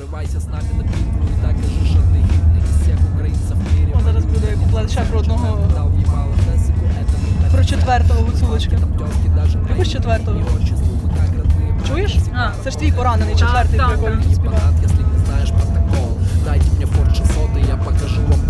Врывайся с нами на битву и так кажи, что ты гибный из всех украинцев в мире. О, зараз буде куплет ще про одного Дал ебало Тесику, это не про четвертого гуцулочка. там тёлки даже Якусь четвертого. не очень мы как родные. Чуєш? А. Це ж твій поранений четвертий, так, про якого так. він співав. Фанат, если не знаешь протокол Дайте мне Ford 600 и я покажу вам прикол Еду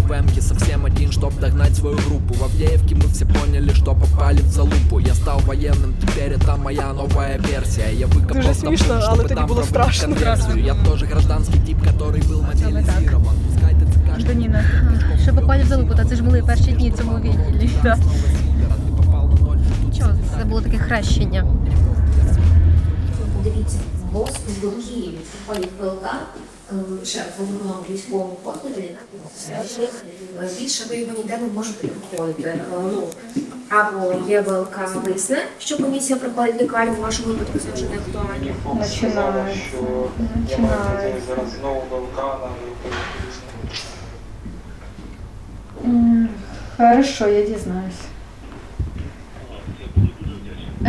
в Эмке совсем один, чтоб догнать свою группу В Авдеевке мы все поняли, что попали в залупу Я стал военным, теперь это моя новая версия Я выкопал Дуже топор, смішно, але чтобы тоді там було проводить страшно. конверсию. Я тоже гражданский тип, который был мобилизирован Пускай ты цикашка Антоніна, що попали в залупу, та це ж були перші дні в цьому відділі. Да. Ты попал на ноль Нічого, це було таке хрещення. Дивіться, ВОЗ в Києві приходить ВЛК, е, ще в головному військовому покладі, більше ви його ніде не можете проходити. Е, Ну, або є ВЛК висне, що комісія приходить в лікарню, в вашому випадку це вже не актуально. Починаю. Починаю. Зараз знову ВЛК на Хорошо, я дізнаюсь.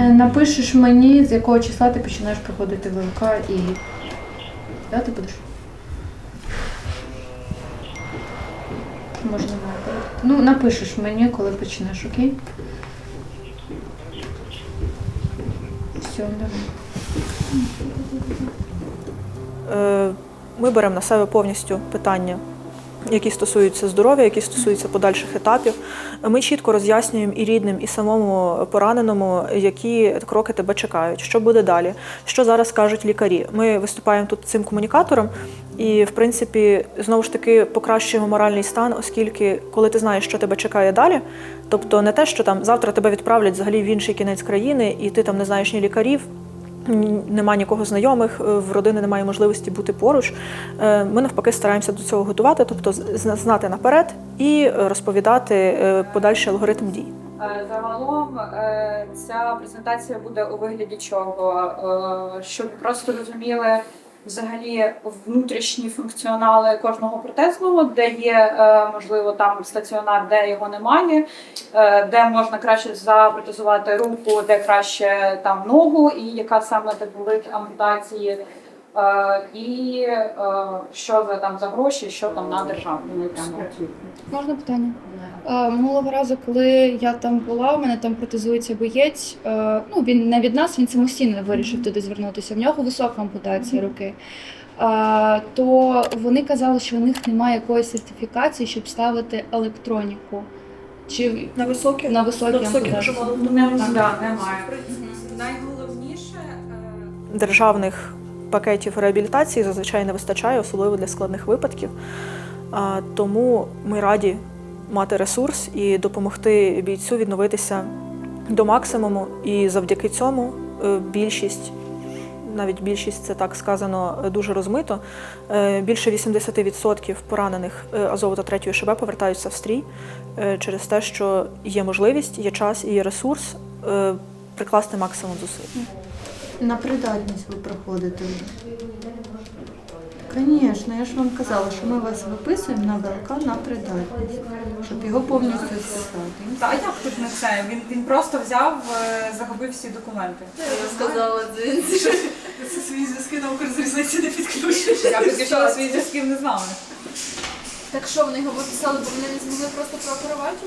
Е, Напишеш мені, з якого числа ти починаєш проходити ВЛК і. Да, ти будеш? Можна наперед. Ну, напишеш мені, коли почнеш, окей? Все, давай. Е, Ми беремо на себе повністю питання, які стосуються здоров'я, які стосуються подальших етапів. Ми чітко роз'яснюємо і рідним, і самому пораненому, які кроки тебе чекають, що буде далі, що зараз кажуть лікарі. Ми виступаємо тут цим комунікатором і, в принципі, знову ж таки покращуємо моральний стан, оскільки коли ти знаєш, що тебе чекає далі, тобто не те, що там завтра тебе відправлять взагалі в інший кінець країни, і ти там не знаєш ні лікарів, нема нікого знайомих, е, в родини немає можливості бути поруч. Е, Ми навпаки стараємося до цього готувати, тобто знати наперед і розповідати е, подальший алгоритм дій. Загалом ця презентація буде у вигляді чого? Щоб просто розуміли взагалі внутрішні функціонали кожного протезного, де є е, можливо там стаціонар, де його немає, е, де можна краще запротезувати руку, де краще там ногу, і яка саме так болить ампутації. Е, І е, що за там за гроші, що там на державному тему. Можна питання? Е, Минулого разу, коли я там була, у мене там протезується боєць. Ну він не від нас, він самостійно вирішив туди звернутися. В нього висока ампутація руки. То вони казали, що у них немає якоїсь сертифікації, щоб ставити електроніку. Чи На високі на високі на високі ампутації? Не, немає. Найголовніше державних пакетів реабілітації зазвичай не вистачає, особливо для складних випадків. Тому ми раді мати ресурс і допомогти бійцю відновитися до максимуму. І завдяки цьому е, більшість, навіть більшість це так сказано дуже розмито. е, Більше 80% поранених е, Азову та 3 ШБ повертаються в стрій через те, що є можливість, є час і є ресурс прикласти максимум зусиль. На придатність ви проходите. Звісно, я ж вам казала, що ми вас виписуємо на ВЛК на придатність, щоб його повністю списати. Та а як тут не це? Він, він просто взяв, е, загубив всі документи. Я сказала, Це свої зв'язки на Укрзалізниці не підключиш. Я підключила свої зв'язки не з вами. Так що вони його виписали, бо вони не змогли просто прооперувати?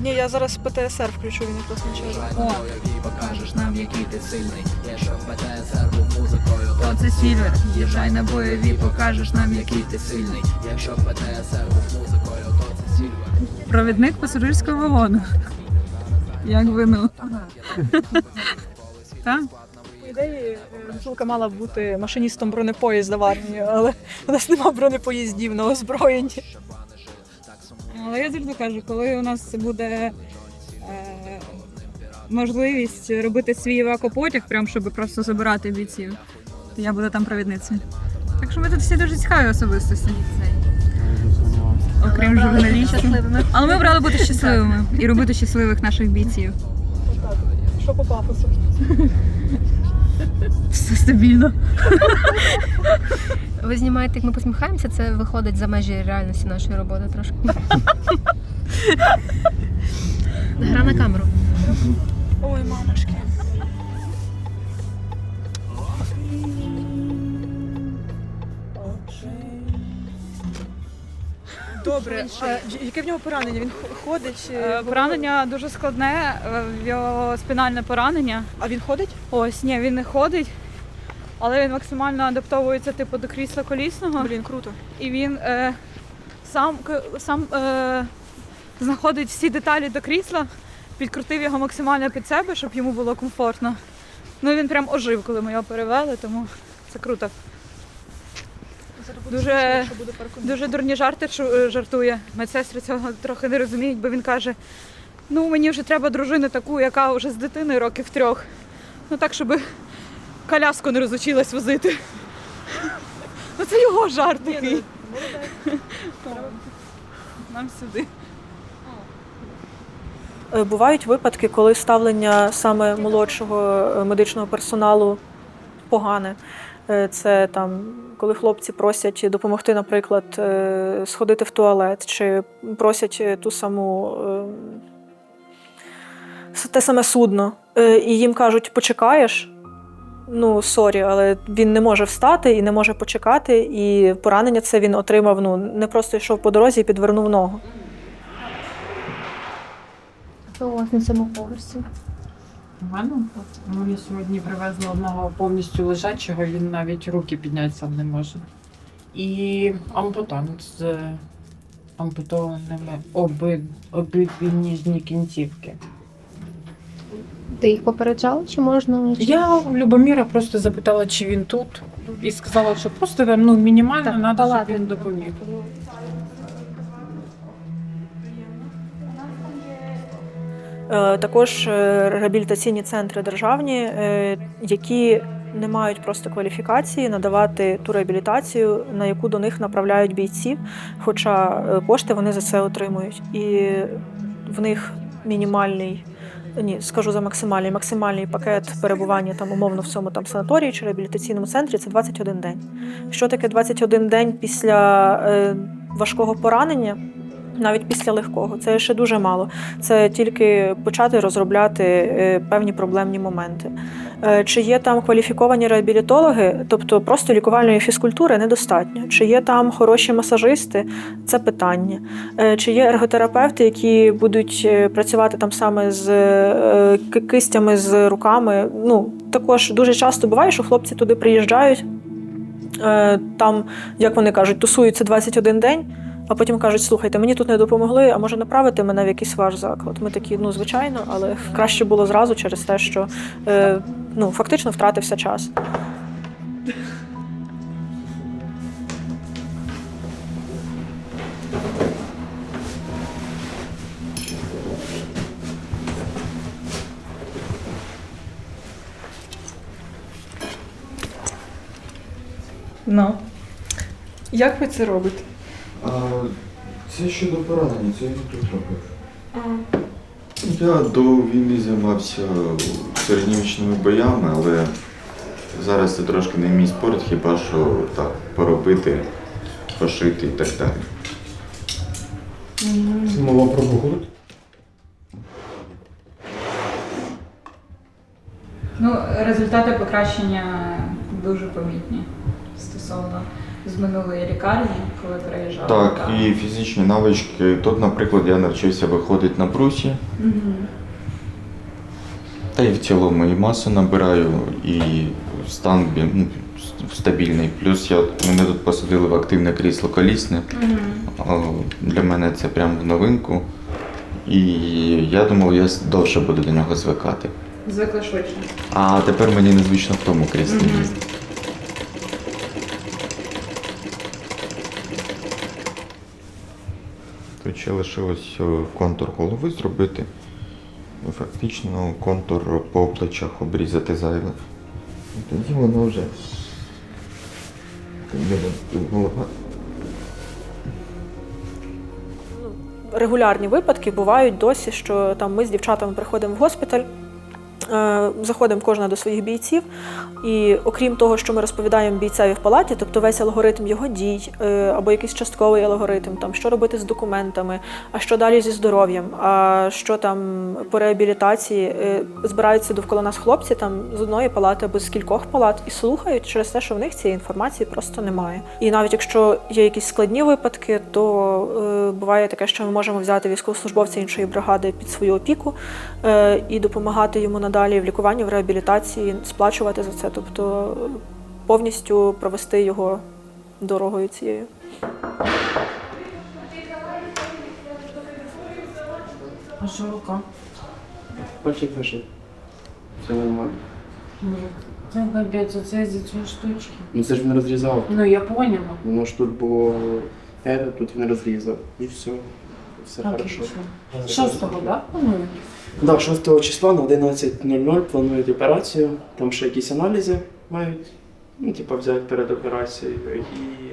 Ні, я зараз ПТСР включу, він якраз на черзі. Покажеш нам, який ти сильний Якщо ПТСР був музикою, То це Сільвер, їжджай на бойові, покажеш нам, який ти сильний Якщо ПТСР був музикою, то це Сільвер провідник пасажирського вагону. Як. Так? По ідеї, Гуцулка мала б бути машиністом бронепоїзда в армії, але у нас нема бронепоїздів на озброєнні. Але я завжди кажу, коли у нас буде е, можливість робити свій евакопотяг, прям щоб просто забирати бійців, то я буду там провідницею. Так що ми тут всі дуже цікаві особистості. Окрім журналістів. Але ми обрали бути щасливими і робити щасливих наших бійців. Що по пафосу? Все стабільно. Ви знімаєте, як ми посміхаємося, це виходить за межі реальності нашої роботи трошки. Гра на камеру. Ой, мамочки. Добре, а яке в нього поранення? Він ходить? е, Е, Поранення дуже складне, е, в його спінальне поранення. А він ходить? Ось, ні, він не ходить, але він максимально адаптовується типу до крісла колісного. Блін, круто. І він е, сам, к- сам е, знаходить всі деталі до крісла, підкрутив його максимально під себе, щоб йому було комфортно. Ну він прям ожив, коли ми його перевели, тому це круто. Дуже, дуже дурні жарти е, жартує. Медсестри цього трохи не розуміють, бо він каже: ну мені вже треба дружину таку, яка вже з дитиною років трьох. Ну так, щоб коляску не розучилась возити. Ну це його жарт такий. Нам сюди. Е, Бувають випадки, коли ставлення саме молодшого е, медичного персоналу погане. Е, Це там, коли хлопці просять допомогти, наприклад, е, сходити в туалет, чи просять ту саму е, те саме судно, і їм кажуть, почекаєш. Ну, сорі, але він не може встати і не може почекати. І поранення це він отримав. Ну не просто йшов по дорозі і підвернув ногу. Що у вас на цьому поверсі? У мене ну, я сьогодні привезла одного повністю лежачого, він навіть руки підняти сам не може. І ампутант з ампутованими оби, обидві ніжні кінцівки. Ти їх попереджала, чи можна? Я у Любоміра просто запитала, чи він тут, і сказала, що просто там ну, мінімально треба, щоб він допоміг. Також е, реабілітаційні центри державні, е, які не мають просто кваліфікації надавати ту реабілітацію, на яку до них направляють бійців, хоча е, кошти вони за це отримують. І в них мінімальний. Ні, скажу за максимальний максимальний пакет перебування там умовно в цьому там санаторії чи реабілітаційному центрі це 21 день. Що таке 21 день після е, важкого поранення, навіть після легкого? Це ще дуже мало. Це тільки почати розробляти е, певні проблемні моменти. Е, Чи є там кваліфіковані реабілітологи, тобто просто лікувальної фізкультури недостатньо. Чи є там хороші масажисти, це питання. Е, Чи є ерготерапевти, які будуть працювати там саме з кистями, з руками. Ну, також дуже часто буває, що хлопці туди приїжджають. Там, як вони кажуть, тусуються 21 день, а потім кажуть: слухайте, мені тут не допомогли, а може направити мене в якийсь ваш заклад. Ми такі, ну звичайно, але краще було зразу через те, що е, ну, фактично втратився час. Ну. Як ви це робите? А, це щодо поранення, це я тут робив. Я до війни займався середньовічними боями, але зараз це трошки не мій спорт, хіба що так поробити, пошити і так далі. Це мова про Богут. Ну, результати покращення дуже помітні стосовно з минулої лікарні, коли переїжджала. Так, і фізичні навички. Тут, наприклад, я навчився виходити на брусі, Мгм. та й в цілому і масу набираю, і стан ну, стабільний. Плюс я, мене тут посадили в активне крісло колісне. О, Для мене це прям в новинку. І я думав, я довше буду до нього звикати. Звикли швидше. А тепер мені незвично в тому кріслі Мгм. їздити. Тут ще лишилось контур голови зробити. Ну, Фактично контур по плечах обрізати зайве. І Тоді воно вже. Голова регулярні випадки бувають досі, що там ми з дівчатами приходимо в госпіталь. Е, Заходимо кожна до своїх бійців, і окрім того, що ми розповідаємо бійцеві в палаті, тобто весь алгоритм його дій е, або якийсь частковий алгоритм, там що робити з документами, а що далі зі здоров'ям, а що там по реабілітації, е, збираються довкола нас хлопці там з одної палати або з кількох палат і слухають через те, що в них цієї інформації просто немає. І навіть якщо є якісь складні випадки, то буває таке, що ми можемо взяти військовослужбовця іншої бригади під свою опіку і допомагати йому надалі в лікуванні, в реабілітації, сплачувати за це, тобто повністю провести його дорогою цією. А що рука? Пальчик вишив. Все нормально. Це капець, оце з цієї штучки. Ну це ж він розрізав. Ну я поняла. Воно ж тут було е, тут він розрізав. І все. Все хорошо. Шостого, так? Планують? Так, 6 числа на 11.00 планують операцію. Там ще якісь аналізи мають. Ну, типа взяти перед операцією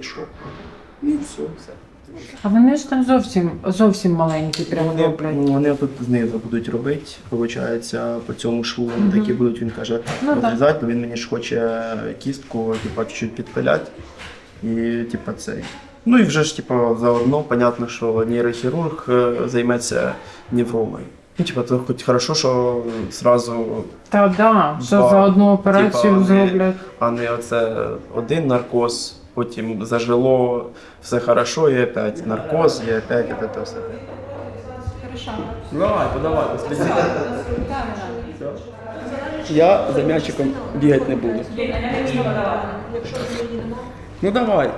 і що? І все. все. А вони ж там зовсім зовсім маленькі, прям Вони, роблять. ну, вони тут знизу будуть робити, виходить, по цьому шву Мгм. такі будуть, він каже, Ну, так. розрізати, бо він мені ж хоче кістку, типа, чуть-чуть підпиляти. І типа цей. Ну і вже ж, типа, заодно, понятно, що нейрохірург е, займеться невромою. Ну, типа, то хоч хорошо, що зразу, Та да, що Два. за одну операцію Типа, зроблять. а не оце один наркоз, потім зажило, все хорошо, і опять наркоз, і опять це все. Давай, подавай, послідzi. Я за м'ячиком бігати не буду. Ну давай.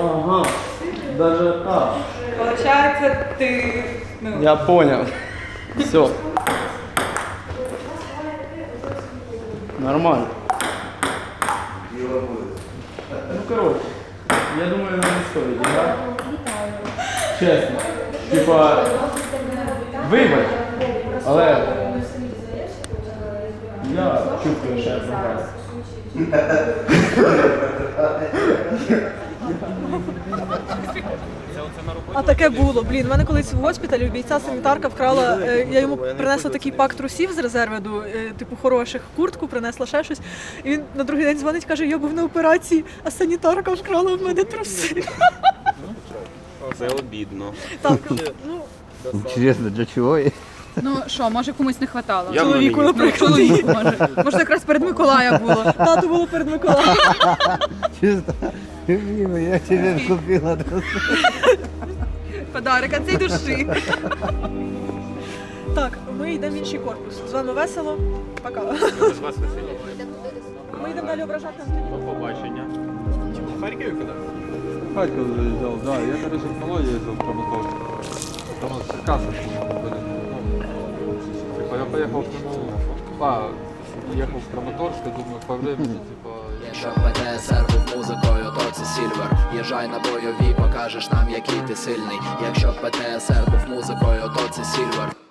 Ага, даже так. Получається, ти. Ну, Я понял. Все. Нормально. Ну, короче, я думаю, нам не стоит, да? Чесно. Типа, вибач, але я чувствую, що я програв. А таке було. Блін, в мене колись в госпіталі у бійця санітарка вкрала. е, Я йому принесла такий пак трусів з резерведу, е, типу хороших, куртку, принесла ще щось. І він на другий день дзвонить, каже, я був на операції, а санітарка вкрала в мене труси. Це обідно. Так, ну Интересно, для чего? ну що, може комусь не хватало? Явно чоловіку, мені. Ну, наприклад. чоловіку може. Може, якраз перед Миколая було. Тато було перед Миколаєм. Чисто. Я тебе купила. Подарок, а цей душі. Так, ми йдемо в інший корпус. З вами весело. Пока. Без вас веселіше. Ми йдемо далі ображати. До побачення. В Харкові куди? Харьков заезжал, да. Я, короче, в Малой ездил в Краматорск. Там вот Черкасы были. Ну, типа, я поехал, ну, а, ехал в Краматорск, я думаю, по времени, типа, Якщо мене серву музикою, то це Сільвер. Їжай на бойові, покажеш нам, який ти сильний. Якщо мене серву музикою, то це Сільвер.